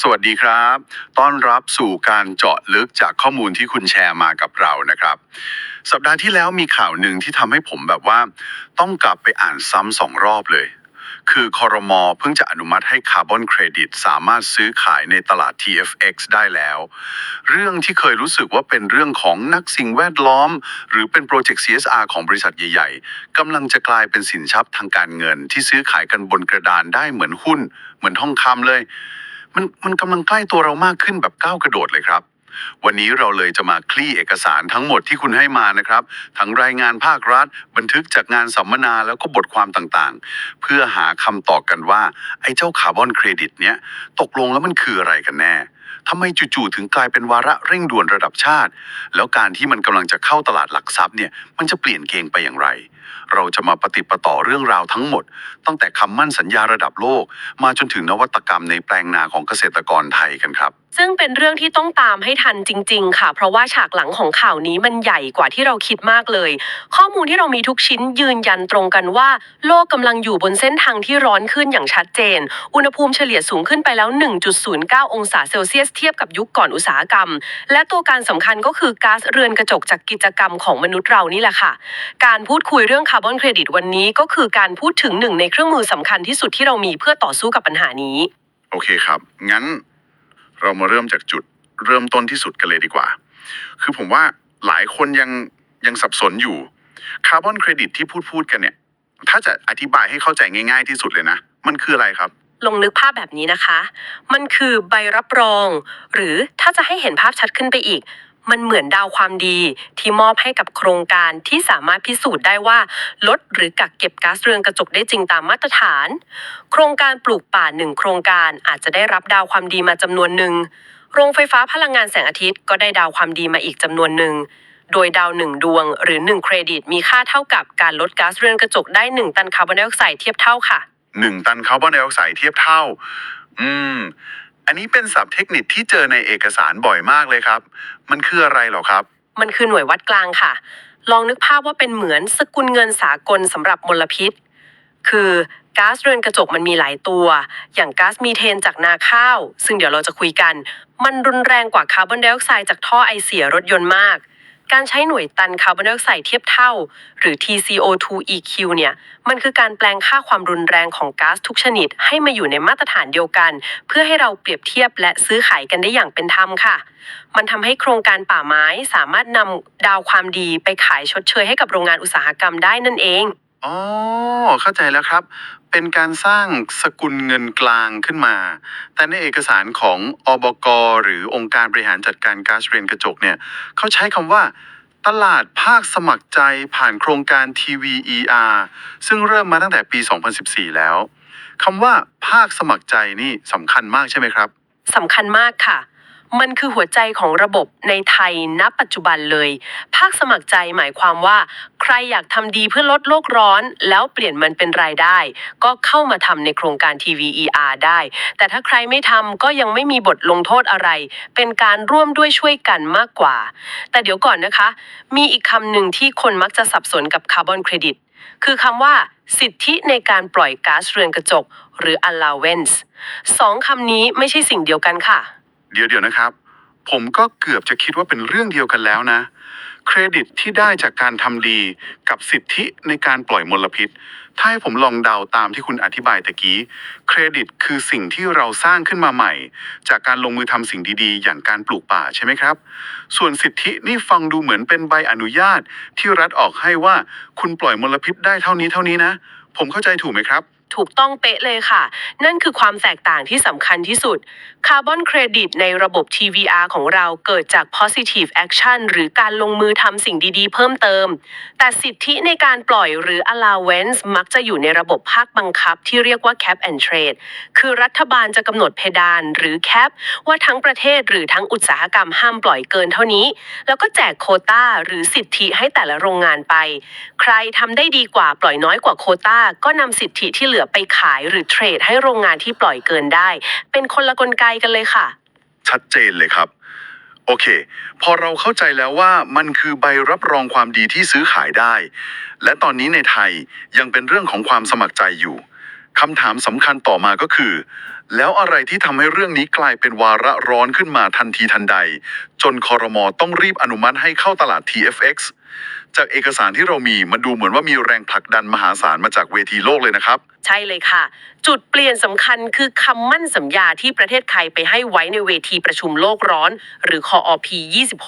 สวัสดีครับ ต้อนรับสู่การเจาะลึกจากข้อมูลที่คุณแชร์มากับเรานะครับ สัปดาห์ที่แล้วมีข่าวหนึ่งที่ทำให้ผมแบบว่า ต้องกลับไปอ่านซ้ำสองรอบเลย คือคอรมอเพิ่งจะอนุมัติให้คาร์บอนเครดิตสามารถซื้อขายในตลาด TFX ได้แล้ว เรื่องที่เคยรู้สึกว่าเป็นเรื่องของนักสิ่งแวดล้อม หรือเป็นโปรเจกต์ CSR ของบริษัทใหญ่ๆกำลังจะกลายเป็นสินทรัพย์ทางการเงิน ที่ซื้อขายกันบนกระดานได้เหมือนหุ้น เหมือนทองคำเลย มันมันกำลังใกล้ตัวเรามากขึ้นแบบก้าวกระโดดเลยครับ วันนี้เราเลยจะมาคลี่เอกสารทั้งหมดที่คุณให้มานะครับ ทั้งรายงานภาครัฐ บันทึกจากงานสัมมนาแล้วก็บทความต่างๆ เพื่อหาคำตอบกันว่า ไอ้เจ้าคาร์บอนเครดิตเนี้ยตกลงแล้วมันคืออะไรกันแน่ทำไมจู่ๆถึงกลายเป็นวาระเร่งด่วนระดับชาติ แล้วการที่มันกำลังจะเข้าตลาดหลักทรัพย์เนี่ยมันจะเปลี่ยนเกงไปอย่างไร เราจะมาปฏิปต่อเรื่องราวทั้งหมด ตั้งแต่คำมั่นสัญญาระดับโลก มาจนถึงนวัตกรรมในแปลงนาของเกษตรกรไทยกันครับ ซึ่งเป็นเรื่องที่ต้องตามให้ทันจริง ๆ ค่ะ เพราะว่าฉากหลังของข่าวนี้มันใหญ่กว่าที่เราคิดมากเลย ข้อมูลที่เรามีทุกชิ้นยืนยันตรงกันว่า โลกกำลังอยู่บนเส้นทางที่ร้อนขึ้นอย่างชัดเจน อุณหภูมิเฉลี่ยสูงขึ้นไปแล้ว 1.09 องศาเซลเซียสเทียบกับยุคก่อนอุตสาหกรรม และตัวการสำคัญก็คือก๊าซเรือนกระจกจากกิจกรรมของมนุษย์เรานี่แหละค่ะ การพูดคุยเรื่องคาร์บอนเครดิตวันนี้ก็คือการพูดถึงหนึ่งในเครื่องมือสำคัญที่สุดที่เรามีเพื่อต่อสู้กับปัญหานี้ โอเคครับ งั้นเรามาเริ่มจากจุดเริ่มต้นที่สุดกันเลยดีกว่า คือผมว่าหลายคนยังยังสับสนอยู่คาร์บอนเครดิตที่พูดพูดกันเนี่ย ถ้าจะอธิบายให้เข้าใจง่าย ๆที่สุดเลยนะ มันคืออะไรครับลองนึกภาพแบบนี้นะคะ มันคือใบรับรอง หรือถ้าจะให้เห็นภาพชัดขึ้นไปอีก มันเหมือนดาวความดีที่มอบให้กับโครงการที่สามารถพิสูจน์ได้ว่า ลดหรือกักเก็บก๊าซเรือนกระจกได้จริงตามมาตรฐาน โครงการปลูกป่าหนึ่งโครงการอาจจะได้รับดาวความดีมาจำนวนหนึ่งโรงไฟฟ้าพลังงานแสงอาทิตย์ก็ได้ดาวความดีมาอีกจำนวนหนึ่งโดยดาวหนึ่งดวง หรือหนึ่งเครดิตมีค่าเท่ากับการลดก๊าซเรือนกระจกได้หนึ่งตันคาร์บอนไดออกไซด์เทียบเท่าค่ะหนึ่งตันคาร์บอนไดออกไซด์เทียบเท่า อืม อันนี้เป็นศัพท์เทคนิคที่เจอในเอกสารบ่อยมากเลยครับ มันคืออะไรเหรอครับ มันคือหน่วยวัดกลางค่ะ ลองนึกภาพว่าเป็นเหมือนสกุลเงินสากลสำหรับมลพิษ คือก๊าซเรือนกระจกมันมีหลายตัว อย่างก๊าซมีเทนจากนาข้าว ซึ่งเดี๋ยวเราจะคุยกัน มันรุนแรงกว่าคาร์บอนไดออกไซด์จากท่อไอเสียรถยนต์มาก การใช้หน่วยตันคาร์บอนไดออกไซด์เทียบเท่า หรือ TCO2EQ เนี่ย มันคือการแปลงค่าความรุนแรงของก๊าซทุกชนิด ให้มาอยู่ในมาตรฐานเดียวกัน เพื่อให้เราเปรียบเทียบและซื้อขายกันได้อย่างเป็นธรรมค่ะ มันทำให้โครงการป่าไม้สามารถนำดาวความดีไปขายชดเชยให้กับโรงงานอุตสาหกรรมได้นั่นเอง อ๋อ เข้าใจแล้วครับ เป็นการสร้างสกุลเงินกลางขึ้นมา แต่ในเอกสารของอบก หรือองค์การบริหารจัดการก๊าซเรือนกระจกเนี่ยเขาใช้คำว่า ตลาดภาคสมัครใจผ่านโครงการ TVER ซึ่งเริ่มมาตั้งแต่ปี 2014 แล้วคำว่าภาคสมัครใจนี่สำคัญมากใช่ไหมครับสำคัญมากค่ะ มันคือหัวใจของระบบในไทยณปัจจุบันเลย ภาคสมัครใจหมายความว่า ใครอยากทำดีเพื่อลดโลกร้อน แล้วเปลี่ยนมันเป็นรายได้ ก็เข้ามาทำในโครงการ TVER ได้ แต่ถ้าใครไม่ทำก็ยังไม่มีบทลงโทษอะไร เป็นการร่วมด้วยช่วยกันมากกว่า แต่เดี๋ยวก่อนนะคะ มีอีกคำหนึ่งที่คนมักจะสับสนกับคาร์บอนเครดิตคือคำว่า สิทธิในการปล่อยก๊าซเรือนกระจก หรือ allowance สองคำนี้ไม่ใช่สิ่งเดียวกันค่ะ เดี๋ยวเดี๋ยวนะครับ ผมก็เกือบจะคิดว่าเป็นเรื่องเดียวกันแล้วนะ เครดิตที่ได้จากการทำดีกับสิทธิในการปล่อยมลพิษ ถ้าให้ผมลองเดาตามที่คุณอธิบายตะกี้ เครดิตคือสิ่งที่เราสร้างขึ้นมาใหม่ จากการลงมือทำสิ่งดีๆ อย่างการปลูกป่าใช่ไหมครับ ส่วนสิทธินี่ฟังดูเหมือนเป็นใบอนุญาต ที่รัฐออกให้ว่าคุณปล่อยมลพิษได้เท่านี้เท่านี้นะ ผมเข้าใจถูกไหมครับ ถูกต้องเป๊ะเลยค่ะ นั่นคือความแตกต่างที่สำคัญที่สุด คาร์บอนเครดิตในระบบ TVR ของเราเกิดจาก positive action หรือการลงมือทำสิ่งดีๆ เพิ่มเติม แต่สิทธิในการปล่อยหรือ allowance มักจะอยู่ในระบบภาคบังคับที่เรียกว่า cap and trade คือรัฐบาลจะกำหนดเพดานหรือ cap ว่าทั้งประเทศหรือทั้งอุตสาหกรรมห้ามปล่อยเกินเท่านี้ แล้วก็แจกโคต้าหรือสิทธิให้แต่ละโรงงานไป ใครทำได้ดีกว่าปล่อยน้อยกว่าโคต้าก็นำสิทธิที่เหลือลือไปขายหรือเทรดให้โรงงานที่ปล่อยเกินได้ เป็นคนละกลไกกันเลยค่ะ ชัดเจนเลยครับ โอเค พอเราเข้าใจแล้วว่ามันคือใบรับรองความดีที่ซื้อขายได้ และตอนนี้ในไทยยังเป็นเรื่องของความสมัครใจอยู่คำถามสำคัญต่อมาก็คือ แล้วอะไรที่ทำให้เรื่องนี้กลายเป็นวาระร้อนขึ้นมาทันทีทันใด จนคอรมอต้องรีบอนุมัติให้เข้าตลาด TFX จากเอกสารที่เรามีมันดูเหมือนว่ามีแรงผลักดันมหาศาลมาจากเวทีโลกเลยนะครับ ใช่เลยค่ะ จุดเปลี่ยนสำคัญคือคำมั่นสัญญาที่ประเทศไทยไปให้ไว้ในเวทีประชุมโลกร้อน หรือคอ p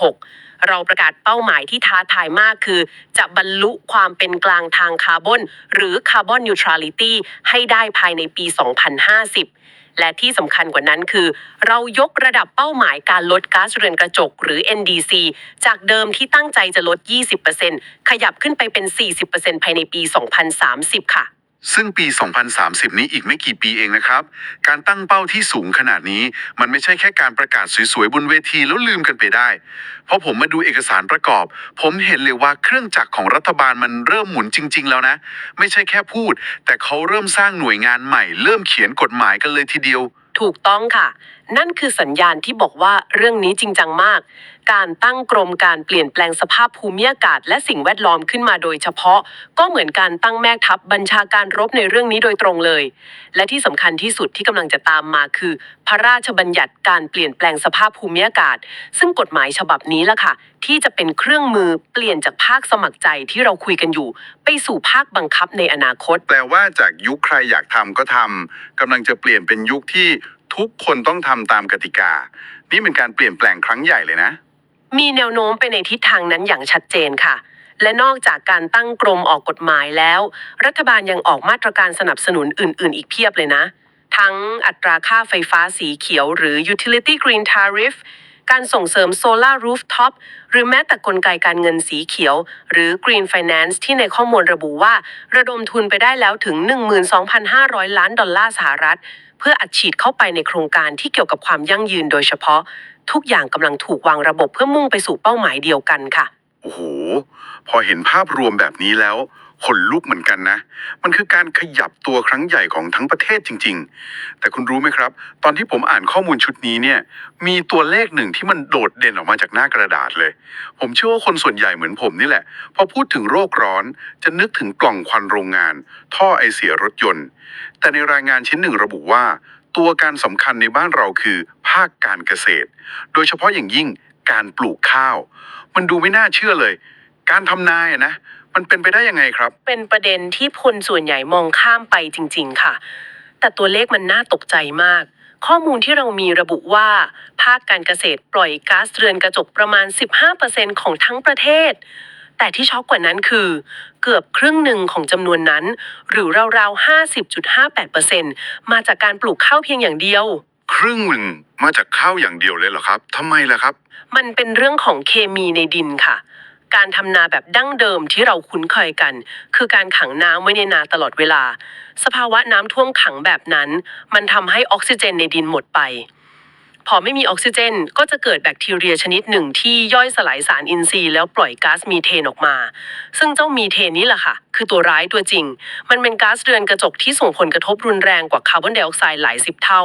26 เราประกาศเป้าหมายที่ท้าทายมากคือ จะบรรลุความเป็นกลางทางคาร์บอนหรือคาร์บอนนิวทรัลิตี้ให้ได้ภายในปี 2050 และที่สำคัญกว่านั้นคือ เรายกระดับเป้าหมายการลดก๊าซเรือนกระจกหรือ NDC จากเดิมที่ตั้งใจจะลด 20%ขยับขึ้นไปเป็น 40%ภายในปี 2030 ค่ะ ซึ่งปี 2030 นี้อีกไม่กี่ปีเองนะครับ การตั้งเป้าที่สูงขนาดนี้ มันไม่ใช่แค่การประกาศสวยๆ บนเวทีแล้วลืมกันไปได้ เพราะผมมาดูเอกสารประกอบ ผมเห็นเลยว่าเครื่องจักรของรัฐบาลมันเริ่มหมุนจริง ๆ แล้วนะ ไม่ใช่แค่พูด แต่เขาเริ่มสร้างหน่วยงานใหม่ เริ่มเขียนกฎหมายกันเลยทีเดียว ถูกต้องค่ะ นั่นคือสัญญาณที่บอกว่าเรื่องนี้จริงจังมาก การตั้งกรมการเปลี่ยนแปลงสภาพภูมิอากาศ และสิ่งแวดล้อมขึ้นมาโดยเฉพาะ ก็เหมือนการตั้งแม่ทัพบัญชาการรบในเรื่องนี้โดยตรงเลย และที่สำคัญที่สุดที่กำลังจะตามมาคือ พระราชบัญญัติการเปลี่ยนแปลงสภาพภูมิอากาศ ซึ่งกฎหมายฉบับนี้ล่ะค่ะ ที่จะเป็นเครื่องมือเปลี่ยนจากภาคสมัครใจที่เราคุยกันอยู่ ไปสู่ภาคบังคับในอนาคต แปลว่าจากยุคใครอยากทำก็ทำกำลังจะเปลี่ยนเป็นยุคที่ ทุกคนต้องทำตามกติกา นี่เป็นการเปลี่ยนแปลงครั้งใหญ่เลยนะ มีแนวโน้มไปในทิศทางนั้นอย่างชัดเจนค่ะ และนอกจากการตั้งกรมออกกฎหมายแล้ว รัฐบาลยังออกมาตรการสนับสนุนอื่น ๆ อีกเพียบเลยนะ ทั้งอัตราค่าไฟฟ้าสีเขียว หรือ utility green tariff การส่งเสริม solar rooftop หรือแม้แต่กลไกการเงินสีเขียว หรือ green finance ที่ในข้อมูลระบุว่า ระดมทุนไปได้แล้วถึง 12,500 ล้านดอลลาร์สหรัฐ เพื่ออัดฉีดเข้าไปในโครงการที่เกี่ยวกับความยั่งยืนโดยเฉพาะ ทุกอย่างกำลังถูกวางระบบเพื่อมุ่งไปสู่เป้าหมายเดียวกันค่ะ โอ้โห พอเห็นภาพรวมแบบนี้แล้ว ขนลุกเหมือนกันนะ มันคือการขยับตัวครั้งใหญ่ของทั้งประเทศจริง ๆ แต่คุณรู้ไหมครับ ตอนที่ผมอ่านข้อมูลชุดนี้เนี่ย มีตัวเลขหนึ่งที่มันโดดเด่นออกมาจากหน้ากระดาษเลย ผมเชื่อว่าคนส่วนใหญ่เหมือนผมนี่แหละ พอพูดถึงโรคร้อนจะนึกถึงกล่องควันโรงงาน ท่อไอเสียรถยนต์ แต่ในรายงานชิ้นหนึ่งระบุว่า ตัวการสำคัญในบ้านเราคือ ภาคการเกษตร โดยเฉพาะอย่างยิ่งการปลูกข้าว มันดูไม่น่าเชื่อเลย การทำนายอะนะ มันเป็นไปได้ยังไงครับ เป็นประเด็นที่คนส่วนใหญ่มองข้ามไปจริง ๆ ค่ะ แต่ตัวเลขมันน่าตกใจมาก ข้อมูลที่เรามีระบุว่า ภาคการเกษตรปล่อยก๊าซเรือนกระจกประมาณ 15%ของทั้งประเทศ แต่ที่ช็อกกว่านั้นคือ เกือบครึ่งหนึ่งของจำนวนนั้น หรือราวๆ 50.58%มาจากการปลูกข้าวเพียงอย่างเดียว ครึ่งหนึ่งมาจากข้าวอย่างเดียวเลยเหรอครับทำไมล่ะครับ มันเป็นเรื่องของเคมีในดินค่ะ การทำนาแบบดั้งเดิมที่เราคุ้นเคยกัน คือการขังน้ำไว้ในนาตลอดเวลา สภาวะน้ำท่วมขังแบบนั้น มันทำให้ออกซิเจนในดินหมดไป พอไม่มีออกซิเจน ก็จะเกิดแบคทีเรียชนิดหนึ่งที่ย่อยสลายสารอินทรีย์แล้วปล่อยก๊าซมีเทนออกมา ซึ่งเจ้ามีเทนนี้แหละค่ะ คือตัวร้ายตัวจริง มันเป็นก๊าซเรือนกระจกที่ส่งผลกระทบรุนแรงกว่าคาร์บอนไดออกไซด์หลายสิบเท่า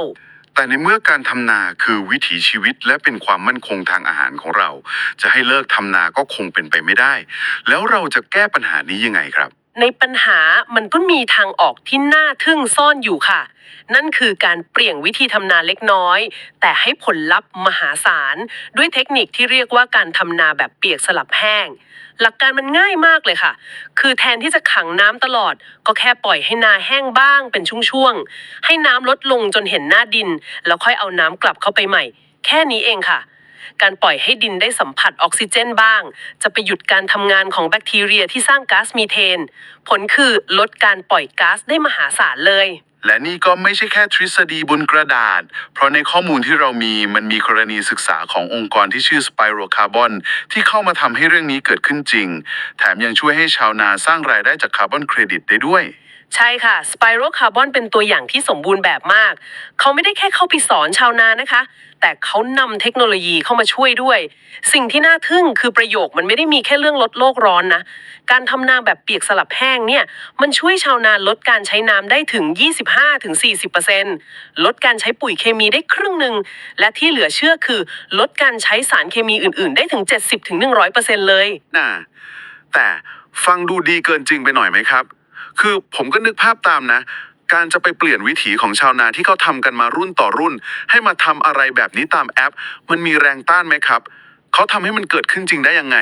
แต่ในเมื่อการทำนาคือวิถีชีวิตและเป็นความมั่นคงทางอาหารของเรา จะให้เลิกทำนาก็คงเป็นไปไม่ได้ แล้วเราจะแก้ปัญหานี้ยังไงครับ ในปัญหามันก็มีทางออกที่น่าทึ่งซ่อนอยู่ค่ะ นั่นคือการเปลี่ยนวิธีทำนาเล็กน้อย แต่ให้ผลลัพธ์มหาศาล ด้วยเทคนิคที่เรียกว่าการทำนาแบบเปียกสลับแห้ง หลักการมันง่ายมากเลยค่ะ คือแทนที่จะขังน้ำตลอด ก็แค่ปล่อยให้นาแห้งบ้างเป็นช่วงๆ ให้น้ำลดลงจนเห็นหน้าดิน แล้วค่อยเอาน้ำกลับเข้าไปใหม่ แค่นี้เองค่ะ การปล่อยให้ดินได้สัมผัสออกซิเจนบ้าง จะไปหยุดการทำงานของแบคทีเรียที่สร้างก๊าซมีเทน ผลคือลดการปล่อยก๊าซได้มหาศาลเลย และนี่ก็ไม่ใช่แค่ทฤษฎีบนกระดาษ เพราะในข้อมูลที่เรามีมันมีกรณีศึกษาขององค์กรที่ชื่อ Spiral Carbon ที่เข้ามาทำให้เรื่องนี้เกิดขึ้นจริง แถมยังช่วยให้ชาวนาสร้างรายได้จากคาร์บอนเครดิตได้ด้วย ใช่ค่ะ Spiral Carbon เป็นตัวอย่างที่สมบูรณ์แบบมาก เขาไม่ได้แค่เข้าไปสอนชาวนานะคะ แต่เขานำเทคโนโลยีเข้ามาช่วยด้วย สิ่งที่น่าทึ่งคือประโยคมันไม่ได้มีแค่เรื่องลดโลกร้อนนะ การทำนาแบบเปียกสลับแห้งเนี่ยมันช่วยชาวนาลดการใช้น้ำได้ถึง 25-40%ลดการใช้ปุ๋ยเคมีได้ครึ่งหนึ่งและที่เหลือเชื่อคือ ลดการใช้สารเคมีอื่น ๆ ได้ถึง 70-100%เลย น่ะแต่ฟังดูดีเกินจริงไปหน่อยไหมครับ คือผมก็นึกภาพตามนะ การจะไปเปลี่ยนวิถีของชาวนาที่เขาทำกันมารุ่นต่อรุ่น ให้มาทำอะไรแบบนี้ตามแอป มันมีแรงต้านไหมครับ เขาทำให้มันเกิดขึ้นจริงได้ยังไง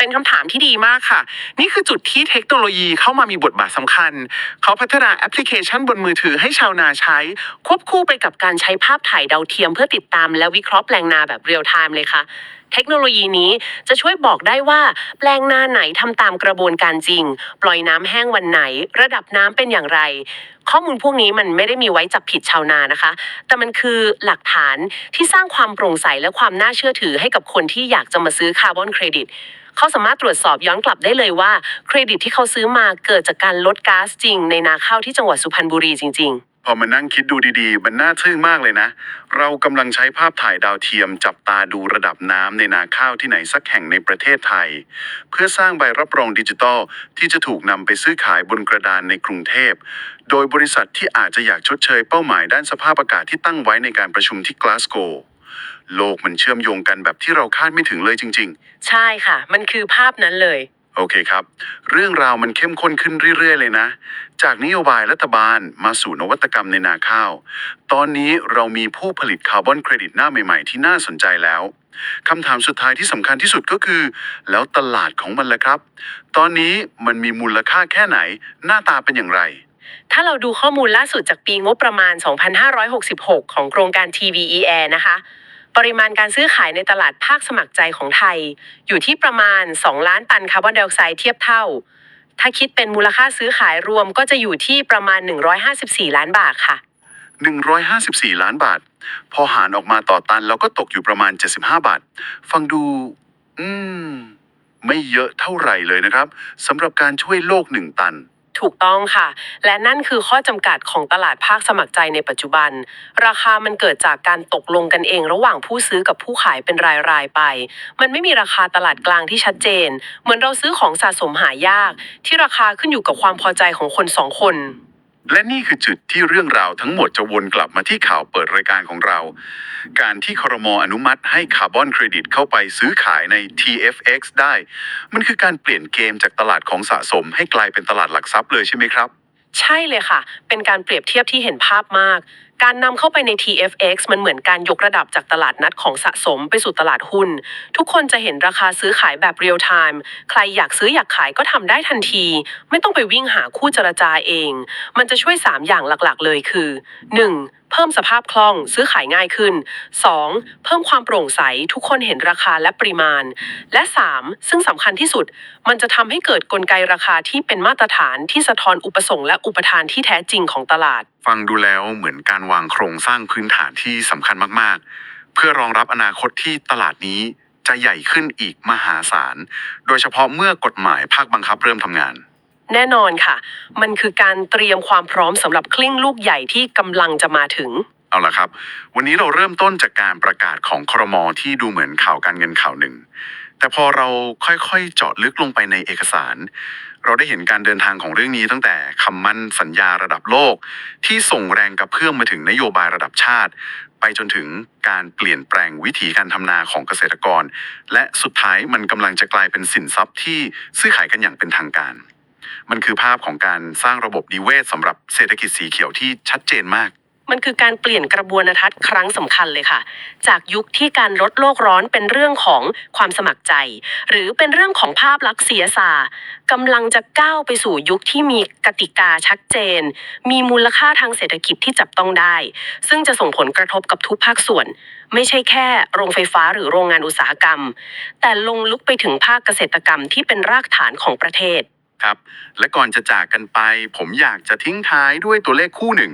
เป็นคำถามที่ดีมากค่ะ นี่คือจุดที่เทคโนโลยีเข้ามามีบทบาทสำคัญ เขาพัฒนาแอปพลิเคชันบนมือถือให้ชาวนาใช้ ควบคู่ไปกับการใช้ภาพถ่ายดาวเทียมเพื่อติดตามและวิเคราะห์แปลงนาแบบเรียลไทม์เลยค่ะเทคโนโลยีนี้จะช่วยบอกได้ว่าแปลงนาไหนทำตามกระบวนการจริง ปล่อยน้ำแห้งวันไหน ระดับน้ำเป็นอย่างไร ข้อมูลพวกนี้มันไม่ได้มีไว้จับผิดชาวนานะคะ แต่มันคือหลักฐานที่สร้างความโปร่งใสและความน่าเชื่อถือให้กับคนที่อยากจะมาซื้อคาร์บอนเครดิต เขาสามารถตรวจสอบย้อนกลับได้เลยว่า เครดิตที่เขาซื้อมาเกิดจากการลดก๊าซจริง ในนาข้าวที่จังหวัดสุพรรณบุรีจริง ๆ พอมานั่งคิดดูดีๆ มันน่าทึ่งมากเลยนะ เรากำลังใช้ภาพถ่ายดาวเทียมจับตาดูระดับน้ำในนาข้าวที่ไหนสักแห่งในประเทศไทย เพื่อสร้างใบรับรองดิจิทัลที่จะถูกนำไปซื้อขายบนกระดานในกรุงเทพ โดยบริษัทที่อาจจะอยากชดเชยเป้าหมายด้านสภาพอากาศที่ตั้งไว้ในการประชุมที่กลาสโกว์ โลกมันเชื่อมโยงกันแบบที่เราคาดไม่ถึงเลยจริงๆใช่ค่ะ มันคือภาพนั้นเลยโอเคครับ เรื่องราวมันเข้มข้นขึ้นเรื่อย ๆ เลยนะ จากนโยบายรัฐบาลมาสู่นวัตกรรมในนาข้าว ตอนนี้เรามีผู้ผลิตคาร์บอนเครดิตหน้าใหม่ ๆ ที่น่าสนใจแล้วคำถามสุดท้ายที่สำคัญที่สุดก็คือ แล้วตลาดของมันล่ะครับ ตอนนี้มันมีมูลค่าแค่ไหน หน้าตาเป็นอย่างไร ถ้าเราดูข้อมูลล่าสุดจากปีงบประมาณ 2566 ของโครงการ TVEA นะคะ ปริมาณการซื้อขายในตลาดภาคสมัครใจของไทย อยู่ที่ประมาณ 2 ล้านตันคาร์บอนไดออกไซด์เทียบเท่า ถ้าคิดเป็นมูลค่าซื้อขายรวมก็จะอยู่ที่ประมาณ 154 ล้านบาทค่ะ 154 ล้านบาท พอหารออกมาต่อตันเราก็ตกอยู่ประมาณ 75 บาท ฟังดู อืม ไม่เยอะเท่าไหร่เลยนะครับสำหรับการช่วยโลกหนึ่งตัน ถูกต้องค่ะ และนั่นคือข้อจำกัดของตลาดภาคสมัครใจในปัจจุบัน ราคามันเกิดจากการตกลงกันเองระหว่างผู้ซื้อกับผู้ขายเป็นรายๆไป มันไม่มีราคาตลาดกลางที่ชัดเจน เหมือนเราซื้อของสะสมหายาก ที่ราคาขึ้นอยู่กับความพอใจของคนสองคน และนี่คือจุดที่เรื่องราวทั้งหมดจะวนกลับมาที่ข่าวเปิดรายการของเรา การที่คอรมอนุมัติให้คาร์บอนเครดิตเข้าไปซื้อขายใน TFX ได้ มันคือการเปลี่ยนเกมจากตลาดของสะสม ให้กลายเป็นตลาดหลักทรัพย์เลยใช่ไหมครับ ใช่เลยค่ะ เป็นการเปรียบเทียบที่เห็นภาพมาก การนำเข้าไปใน TFX มันเหมือนการยกระดับจากตลาดนัดของสะสมไปสู่ตลาดหุ้น ทุกคนจะเห็นราคาซื้อขายแบบเรียลไทม์ใครอยากซื้ออยากขายก็ทำได้ทันที ไม่ต้องไปวิ่งหาคู่เจรจาเอง มันจะช่วย 3 อย่างหลักๆ เลยคือ 1. เพิ่มสภาพคล่องซื้อขายง่ายขึ้น 2. เพิ่มความโปร่งใสทุกคนเห็นราคาและปริมาณ และ 3. ซึ่งสำคัญที่สุด มันจะทำให้เกิดกลไกราคาที่เป็นมาตรฐานที่สะท้อนอุปสงค์และอุปทานที่แท้จริงของตลาด ฟังดูแล้วเหมือนการวางโครงสร้างพื้นฐานที่สำคัญมากๆ เพื่อรองรับอนาคตที่ตลาดนี้จะใหญ่ขึ้นอีกมหาศาล โดยเฉพาะเมื่อกฎหมายภาคบังคับเริ่มทำงาน แน่นอนค่ะ มันคือการเตรียมความพร้อมสำหรับคลิ้งลูกใหญ่ที่กำลังจะมาถึง เอาละครับ วันนี้เราเริ่มต้นจากการประกาศของครมที่ดูเหมือนข่าวการเงินข่าวหนึ่ง แต่พอเราค่อยๆ เจาะลึกลงไปในเอกสาร เราได้เห็นการเดินทางของเรื่องนี้ตั้งแต่คำมั่นสัญญาระดับโลก ที่ส่งแรงกระเพื่อมมาถึงนโยบายระดับชาติ ไปจนถึงการเปลี่ยนแปลงวิธีการทำนาของเกษตรกร และสุดท้ายมันกำลังจะกลายเป็นสินทรัพย์ที่ซื้อขายกันอย่างเป็นทางการ มันคือภาพของการสร้างระบบนิเวศสำหรับเศรษฐกิจสีเขียวที่ชัดเจนมาก มันคือการเปลี่ยนกระบวนทัศน์ครั้งสำคัญเลยค่ะ จากยุคที่การลดโลกร้อนเป็นเรื่องของความสมัครใจ หรือเป็นเรื่องของภาพลักษณ์เสียสากำลังจะก้าวไปสู่ยุคที่มีกติกาชัดเจน มีมูลค่าทางเศรษฐกิจที่จับต้องได้ ซึ่งจะส่งผลกระทบกับทุกภาคส่วน ไม่ใช่แค่โรงไฟฟ้าหรือโรงงานอุตสาหกรรม แต่ลงลึกไปถึงภาคเกษตรกรรมที่เป็นรากฐานของประเทศ ครับ และก่อนจะจากกันไป ผมอยากจะทิ้งท้ายด้วยตัวเลขคู่หนึ่ง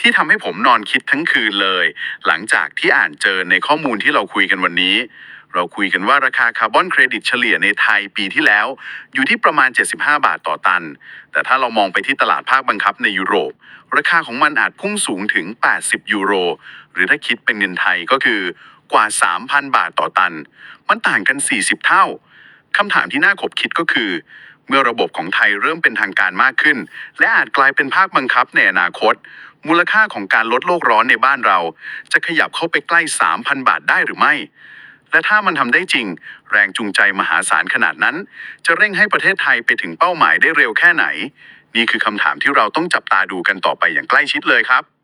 ที่ทำให้ผมนอนคิดทั้งคืนเลย หลังจากที่อ่านเจอในข้อมูลที่เราคุยกันวันนี้ เราคุยกันว่าราคาคาร์บอนเครดิตเฉลี่ยในไทยปีที่แล้ว อยู่ที่ประมาณ 75 บาทต่อตัน แต่ถ้าเรามองไปที่ตลาดภาคบังคับในยุโรป ราคาของมันอาจพุ่งสูงถึง 80 ยูโร หรือถ้าคิดเป็นเงินไทยก็คือกว่า 3,000 บาทต่อตัน มันต่างกัน 40 เท่าคำถามที่น่าขบคิดก็คือ เมื่อระบบของไทยเริ่มเป็นทางการมากขึ้น และอาจกลายเป็นภาคบังคับในอนาคต มูลค่าของการลดโลกร้อนในบ้านเรา จะขยับเข้าไปใกล้ 3,000 บาทได้หรือไม่ และถ้ามันทำได้จริง แรงจูงใจมหาศาลขนาดนั้น จะเร่งให้ประเทศไทยไปถึงเป้าหมายได้เร็วแค่ไหน นี่คือคำถามที่เราต้องจับตาดูกันต่อไปอย่างใกล้ชิดเลยครับ